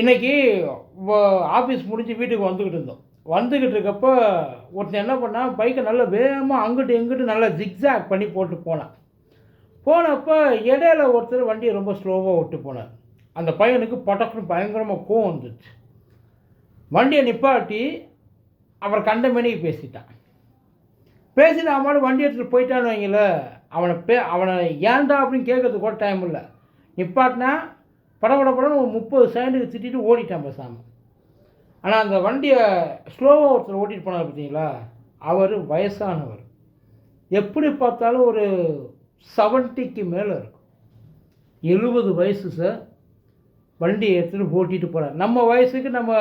இன்றைக்கி ஆஃபீஸ் முடிஞ்சு வீட்டுக்கு வந்துக்கிட்டு இருந்தோம். வந்துக்கிட்டு இருக்கப்போ ஒருத்தன் என்ன பண்ணான்? பைக்கை நல்லா வேகமாக அங்கிட்டு இங்கிட்டு நல்லா ஜிக்ஸாக் பண்ணி போட்டு போனான். போனப்போ இடையில ஒருத்தர் வண்டியை ரொம்ப ஸ்லோவாக விட்டு போனார். அந்த பையனுக்கு பட்டக்குன்னு பயங்கரமாக கோவம் வந்துச்சு. வண்டியை நிப்பாட்டி அவர் கண்டமேனிக்கு பேசிட்டான். பேசிட்டு அவனோட வண்டி எடுத்துகிட்டு போயிட்டான்னு வைங்களேன். அவனை பே அவனை ஏன்டா அப்படின்னு கேட்கறதுக்கு கூட டைம் இல்லை. நிப்பாட்டினா படபட ஒரு முப்பது செகண்டுக்கு திட்டிட்டு ஓடிட்டான் பேசாமல் ஆனால் அந்த வண்டியை ஸ்லோவாக ஒருத்தர் ஓட்டிட்டு போனார் பார்த்தீங்களா அவர் வயசானவர். எப்படி பார்த்தாலும் ஒரு செவன்ட்டிக்கு மேலே இருக்கும். எழுபது வயசு சார் வண்டியை எடுத்துகிட்டு ஓட்டிட்டு போகிறார் நம்ம வயசுக்கு நம்ம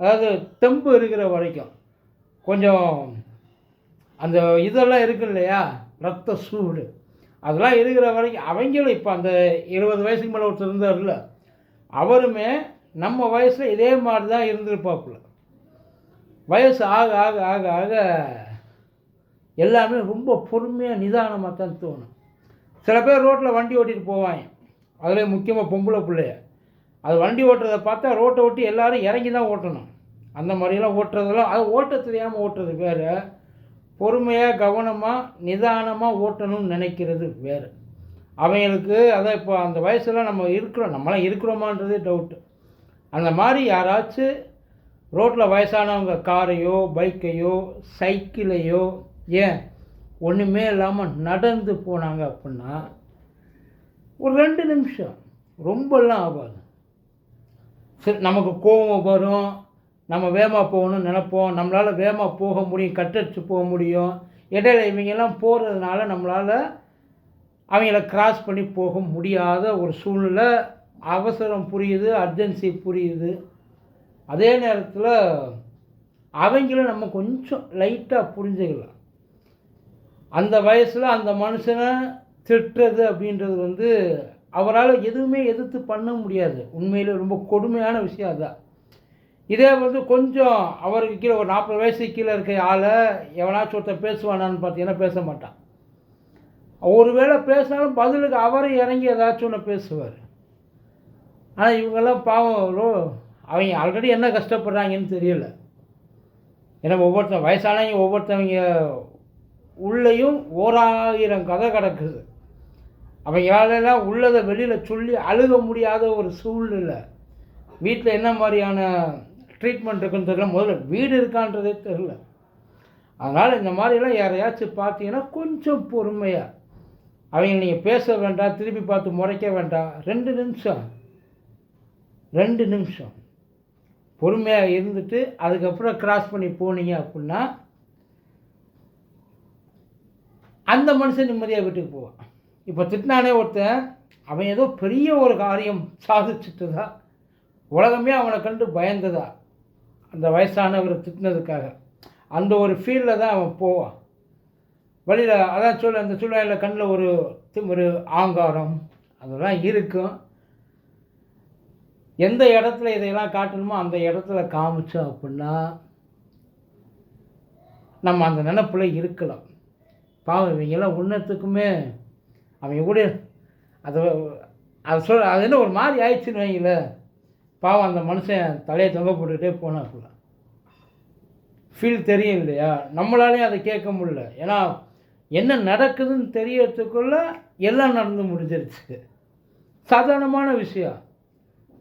அதாவது தெம்பு இருக்கிற வரைக்கும் கொஞ்சம் அந்த இதெல்லாம் இருக்கு இல்லையா ரத்த சூடு. அதெல்லாம் இருக்கிற வரைக்கும் அவங்களும் இப்போ அந்த இருபது வயசுக்கு மேலே ஒருத்தர் இருந்தார்ல அவருமே நம்ம வயசில் இதே மாதிரி தான் இருந்திருப்பாப்புல. வயசு ஆக ஆக ஆக ஆக எல்லாமே ரொம்ப பொறுமையாக நிதானமாக தான் தோணும். சில பேர் ரோட்டில் வண்டி ஓட்டிகிட்டு போவாங்க. அதில் முக்கியமாக பொம்பளை பிள்ளைய. அது வண்டி ஓட்டுறதை பார்த்தா ரோட்டை ஓட்டி எல்லோரும் இறங்கி தான் ஓட்டணும். அந்த மாதிரிலாம் ஓட்டுறதெல்லாம் அது ஓட்ட தெரியாமல் ஓட்டுறது வேறு. பொறுமையாக கவனமாக நிதானமாக ஓட்டணும்னு நினைக்கிறது வேறு. அவங்களுக்கு அதான் இப்போ அந்த வயசில் நம்ம இருக்கிறோம் நம்மளாம் இருக்கிறோமான்றதே டவுட்டு அந்த மாதிரி யாராச்சும் ரோட்டில் வயசானவங்க காரையோ பைக்கையோ சைக்கிளையோ ஏன் ஒன்றுமே இல்லாமல் நடந்து போனாங்க அப்படின்னா ஒரு ரெண்டு நிமிஷம் ரொம்பலாம் ஆகாது. சரி நமக்கு கோபம் வரும் நம்ம வேகமாக போகணும்னு நினைப்போம். நம்மளால் வேகமாக போக முடியும் கட்டடிச்சு போக முடியும். இடையில இவங்கெல்லாம் போகிறதுனால நம்மளால் அவங்கள கிராஸ் பண்ணி போக முடியாத ஒரு சூழ்நிலை அவசரம் புரியுது அர்ஜென்சி புரியுது. அதே நேரத்தில் அவங்களும் நம்ம கொஞ்சம் லைட்டாக புரிஞ்சுக்கலாம். அந்த வயசில் அந்த மனுஷனை திட்டுறது அப்படின்றது வந்து அவரால் எதுவுமே எதிர்த்து பண்ண முடியாது. உண்மையிலே ரொம்ப கொடுமையான விஷயம் அதுதான். இதே வந்து கொஞ்சம் அவருக்கு கீழே ஒரு நாற்பது வயசுக்கு கீழே இருக்க ஆளை எவனாச்சும் ஒருத்தர் பேசுவானான்னு பார்த்தீங்கன்னா பேச மாட்டான். ஒருவேளை பேசினாலும் பதிலுக்கு அவர் இறங்கி ஏதாச்சும் ஒன்று பேசுவார். ஆனால் இவங்கெல்லாம் பாவம் ரோ அவங்க ஆல்ரெடி என்ன கஷ்டப்படுறாங்கன்னு தெரியல. ஏன்னா ஒவ்வொருத்தன் வயசானவங்க ஒவ்வொருத்தவங்க உள்ளேயும் ஓராயிரம் கதை கிடக்குது. அவங்களாலெல்லாம் உள்ளதை வெளியில் சொல்லி அழுக முடியாத ஒரு சூழ்நிலை. வீட்டில் என்ன மாதிரியான ட்ரீட்மெண்ட் இருக்குன்னு தெரியல. முதல்ல வீடு இருக்கான்றதே தெரில அதனால் இந்த மாதிரிலாம் யாரையாச்சும் பார்த்தீங்கன்னா கொஞ்சம் பொறுமையாக அவங்க நீங்கள் பேச வேண்டாம் திருப்பி பார்த்து முறைக்க வேண்டாம். ரெண்டு நிமிஷம். ரெண்டு நிமிஷம். பொறுமையாக இருந்துட்டு அதுக்கப்புறம் கிராஸ் பண்ணி போனீங்க அப்படின்னா அந்த மனுஷன் நிம்மதியாக வீட்டுக்கு போவான். இப்போ திட்டினானே ஒருத்தன் அவன் ஏதோ பெரிய ஒரு காரியம் சாதிச்சுட்டுதா உலகமே அவனை கண்டு பயந்ததா? அந்த வயசானவர் திட்டினதுக்காக. அந்த ஒரு ஃபீல்டில் தான் அவன் போவான். வழியில் அதான் சொல்ல அந்த சூழ்நிலையில் கண்ணில் ஒரு ஒரு ஆங்காரம் அதெல்லாம் இருக்கும். எந்த இடத்துல இதையெல்லாம் காட்டணுமோ அந்த இடத்துல காமிச்சோம் அப்படின்னா நம்ம அந்த நினப்பில் இருக்கலாம். பாவம் இவங்கெல்லாம் உன்னத்துக்குமே அவன் கூட அதை அதை சொல் அது என்ன ஒரு மாதிரி ஆயிடுச்சுன்னு வைங்களேன். பாவம் அந்த மனுஷன் தலையை தொங்க போட்டுக்கிட்டே போனாப்புல ஃபீல் தெரியும் இல்லையா நம்மளாலேயும் அதை கேட்க முடியல. ஏன்னா என்ன நடக்குதுன்னு தெரியறதுக்குள்ள எல்லாம் நடந்து முடிஞ்சிருச்சு. சாதாரணமான விஷயம்.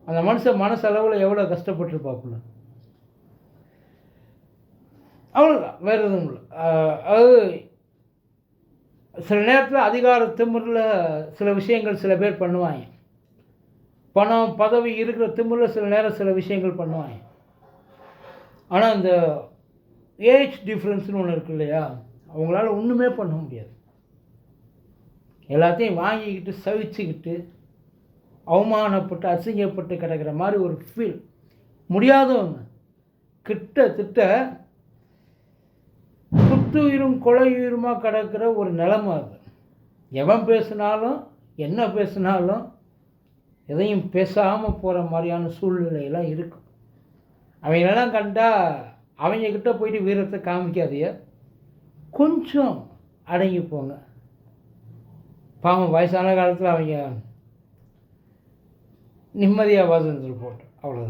அந்த மனுஷன் மனசளவில் எவ்வளோ கஷ்டப்பட்டுருப்பாப்புல அவ்வளோதான் வேறு எதுவும் இல்லை. அது சில நேரத்தில் அதிகார திமுறில் சில விஷயங்கள் சில பேர் பண்ணுவாங்க. பணம் பதவி இருக்கிற திமிரில் சில நேரம் சில விஷயங்கள் பண்ணுவாங்க. ஆனால் இந்த ஏஜ் டிஃப்ரென்ஸ்னு ஒன்று இருக்கு இல்லையா? அவங்களால ஒன்றுமே பண்ண முடியாது. எல்லாத்தையும் வாங்கிக்கிட்டு சவிச்சுக்கிட்டு அவமானப்பட்டு அசிங்கப்பட்டு கிடக்கிற மாதிரி ஒரு ஃபீல் முடியாதவங்க கிட்டத்தட்ட குத்துயிரும் கொலையுயிருமாக கிடக்கிற ஒரு நிலமை அது. எவன் பேசினாலும் என்ன பேசினாலும் எதையும் பேசாமல் போகிற மாதிரியான சூழ்நிலையெல்லாம் இருக்கும். அவங்களெல்லாம் கண்டால் அவங்கக்கிட்ட போயிட்டு வீரத்தை காமிக்காதிய கொஞ்சம் அடங்கி போங்க. பாவம் வயசான காலத்தில் அவங்க நிம்மதியாக வாழ்ந்துட்டு போட்டோம் அவ்வளோதான்